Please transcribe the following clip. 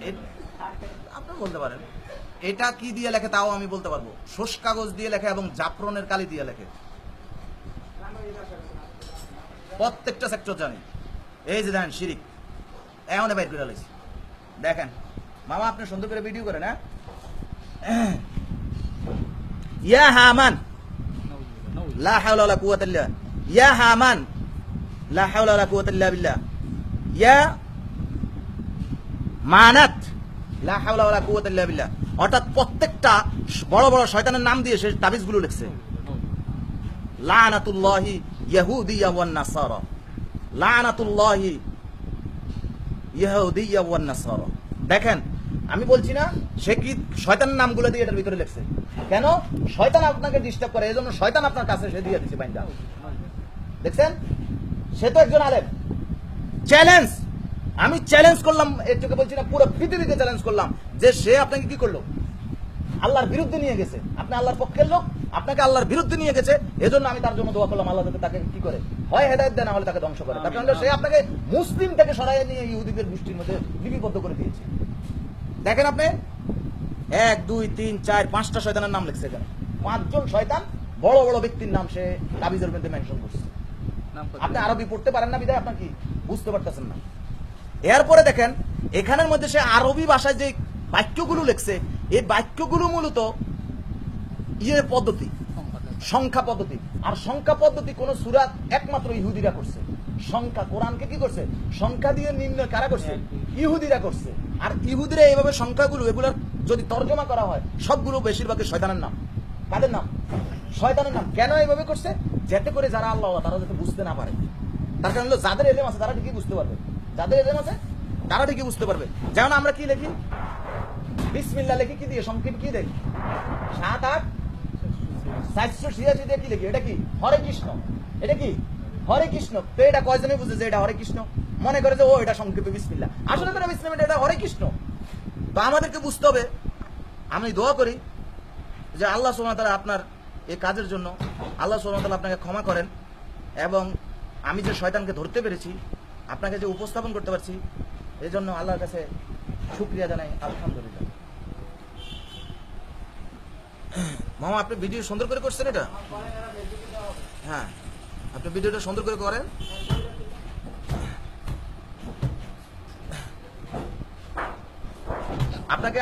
এ- আপনি বলতে পারেন। এটা কি দিয়ে লেখে তাও আমি বলতে পারব। শোষ কাগজ দিয়ে লেখে এবং জাফরনের কালি দিয়ে লেখে। প্রত্যেকটা সেক্টর জানি। এই যে দেখেন শিরিক। এমন বাইর করে লাইছি। দেখেন, মামা আপনি সুন্দর করে ভিডিও করেন হ্যাঁ? ইয়া হামান। লা হাওলা ওয়ালা কুওয়াতা ইল্লা ইয়া হামান। লা হাওলা ওয়ালা কুওয়াতা ইল্লা বিল্লাহ। ইয়া মানাত লা হাওলা ওয়ালা কুওয়াতা ইল্লা বিল্লাহ অর্থাৎ প্রত্যেকটা বড় বড় শয়তানের নাম দিয়ে সে তাবিজগুলো লিখছে। লানাতুল্লাহি ইয়াহুদিয়া ওয়ান নাসারা। লানাতুল্লাহি ইয়াহুদিয়া ওয়ান নাসারা। দেখেন, আমি বলছি না, সে কি শয়তানের নামগুলো দিয়ে এটার ভিতরে লিখছে? কেন? শয়তান আপনাকে ডিস্টার্ব করে এই জন্য শয়তান আপনার কাছে সে দিয়ে দিচ্ছে বাইন্দা। দেখছেন? সে তো একজন আলেম। চ্যালেঞ্জ আমি চ্যালেঞ্জ করলাম, এর চোখে বলছি না, পুরো পৃথিবীকে চ্যালেঞ্জ করলাম, যে সে আপনাকে কি করল? আল্লাহর বিরুদ্ধে নিয়ে গেছে। আপনি আল্লাহর পক্ষের লোক, আপনাকে আল্লাহর বিরুদ্ধে নিয়ে গেছে, এজন্য আমি তার জন্য দোয়া করলাম, আল্লাহ যাতে তাকে কি করে? হয় হেদায়ত দেয় না হলে তাকে ধ্বংস করে। তার কারণ সে আপনাকে মুসলিম থেকে সরাই নিয়ে ইহুদিদের গোষ্ঠীর মধ্যে লিপিবদ্ধ করে দিয়েছে। দেখেন আপনি, এক, দুই, তিন, চার, পাঁচটা শয়তানের নাম লিখছে এখানে। পাঁচজন শয়তান বড় বড় ব্যক্তির নাম সে তাবিজের মধ্যে মেনশন করছে। আপনি আরবি পড়তে পারেন না বিদায় আপনার কি? বুঝতে পারতেছেন না। এরপরে দেখেন এখানের মধ্যে সে আরবি ভাষায় যে বাক্যগুলো লিখছে এই বাক্যগুলো মূলত ইয়ে পদ্ধতি সংখ্যা পদ্ধতি। আর সংখ্যা পদ্ধতি কোন সুরাত একমাত্র ইহুদিরা করছে। সংখ্যা কোরআনকে কি করছে? সংখ্যা দিয়ে নির্ণয় কারা করছে? ইহুদিরা করছে। আর ইহুদিরা এইভাবে সংখ্যাগুলো এগুলোর যদি তর্জমা করা হয় সবগুলো বেশিরভাগই শয়তানের নাম। কাদের নাম? শয়তানের নাম। কেন এইভাবে করছে? যাতে করে যারা আল্লাহ, তারা যাতে বুঝতে না পারে। তার কারণ হলো, যাদের এলেম আছে, তারা ঠিকই বুঝতে পারবে। যাদের এলেম আছে, তারা ঠিকই বুঝতে পারবে। যেমন আমরা কি লিখি? বিসমিল্লা লিখি, কি দিয়ে? সংক্ষেপ কি দেখি? সাত, আট, চারশো ছিয়াশি দিয়ে কি লিখি? এটা কি? হরে কৃষ্ণ। এটা কি? হরে কৃষ্ণ। তো এটা কয়জনে বুঝে যে এটা হরে কৃষ্ণ? মনে করে যে, ও, এটা সংক্ষেপে বিসমিল্লা আসলে তো এটা বিসমিল্লা এটা হরে কৃষ্ণ। তো আমাদেরকে বুঝতে হবে। আমি দোয়া করি যে আল্লাহ সোমাতারা আপনার এই কাজের জন্য আল্লাহ সোমাতালা আপনাকে ক্ষমা করেন এবং আমি যে শয়তানকে ধরতে পেরেছি, আপনাকে যে উপস্থাপন করতে পারছি এই জন্য আল্লাহর কাছে শুক্রিয়া জানাই, আলহামদুলিল্লাহ। মামা, আপনি ভিডিও সুন্দর করে করছেন এটা? হ্যাঁ আপনি ভিডিওটা সুন্দর করে করেন। আপনাকে